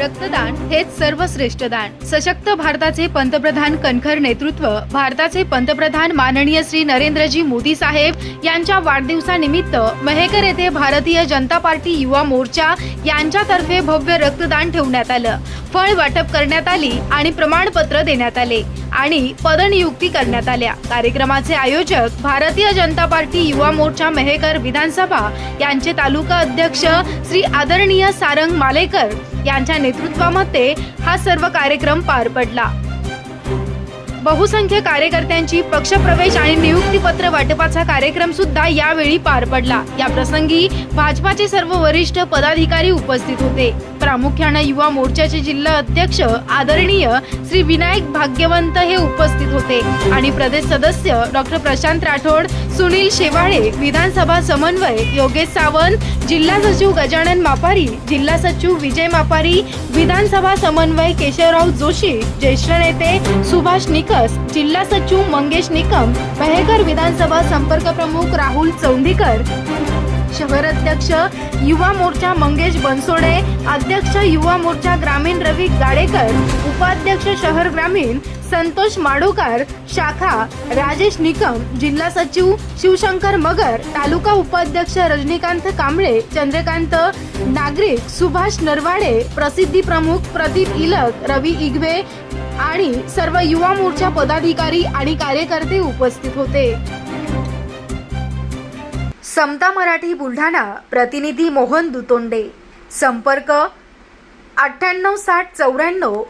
रक्तदान हेच सर्वश्रेष्ठ दान. सशक्त भारताचे पंतप्रधान कणखर नेतृत्व भारताचे पंतप्रधान माननीय श्री नरेंद्रजी मोदी साहेब यांच्या वाढदिवसानिमित्त मेहकर येथे भारतीय जनता पार्टी युवा मोर्चा यांच्यातर्फे भव्य रक्तदान ठेवण्यात आलं. फळ वाटप करण्यात आली आणि प्रमाणपत्र देण्यात आले. आणि पदनियुक्ती करण्यात आल्या. कार्यक्रमाचे आयोजक भारतीय जनता पार्टी युवा मोर्चा मेहेकर विधानसभा यांचे तालुका अध्यक्ष श्री आदरणीय सारंग मालेकर यांच्या नेतृत्वामध्ये हा सर्व कार्यक्रम पार पडला. बहुसंख्य कार्यकर्त्यांची पक्षप्रवेश आणि नियुक्तीपत्र वाटपाचा कार्यक्रम सुद्धा यावेळी पार पडला. या प्रसंगी भाजपाचे सर्व वरिष्ठ पदाधिकारी उपस्थित होते. प्रामुख्याने युवा मोर्चाचे जिल्हा अध्यक्ष आदरणीय श्री विनायक भाग्यवंत हे उपस्थित होते. आणि प्रदेश सदस्य डॉक्टर प्रशांत राठोड सुनील शेवाळे विधानसभा समन्वय योगेश सावंत जिल्हा सचिव गजानन मापारी जिल्हा सचिव विजय मापारी विधानसभा समन्वय केशवराव जोशी ज्येष्ठ नेते सुभाष निक निकस जिल्हा सचिव मंगेश निकम मेहकर विधानसभा संपर्क प्रमुख राहुल चौंधीकर शहर अध्यक्ष युवा मोर्चा मंगेश बनसोडे अध्यक्ष युवा मोर्चा ग्रामीण रवी गाडेकर उपाध्यक्ष शहर ग्रामीण संतोष माडोकार शाखा राजेश निकम जिल्हा सचिव शिवशंकर मगर तालुका उपाध्यक्ष रजनीकांत कांबळे चंद्रकांत नागरिक सुभाष नरवाडे प्रसिद्धी प्रमुख प्रदीप इलक रवी इगवे आणि सर्व युवा मोर्चा पदाधिकारी आणि कार्यकर्ते उपस्थित होते. समता मराठी बुलढाणा प्रतिनिधी मोहन दुतोंडे. संपर्क अठ्ठ्याण्णव साठ चौऱ्याण्णव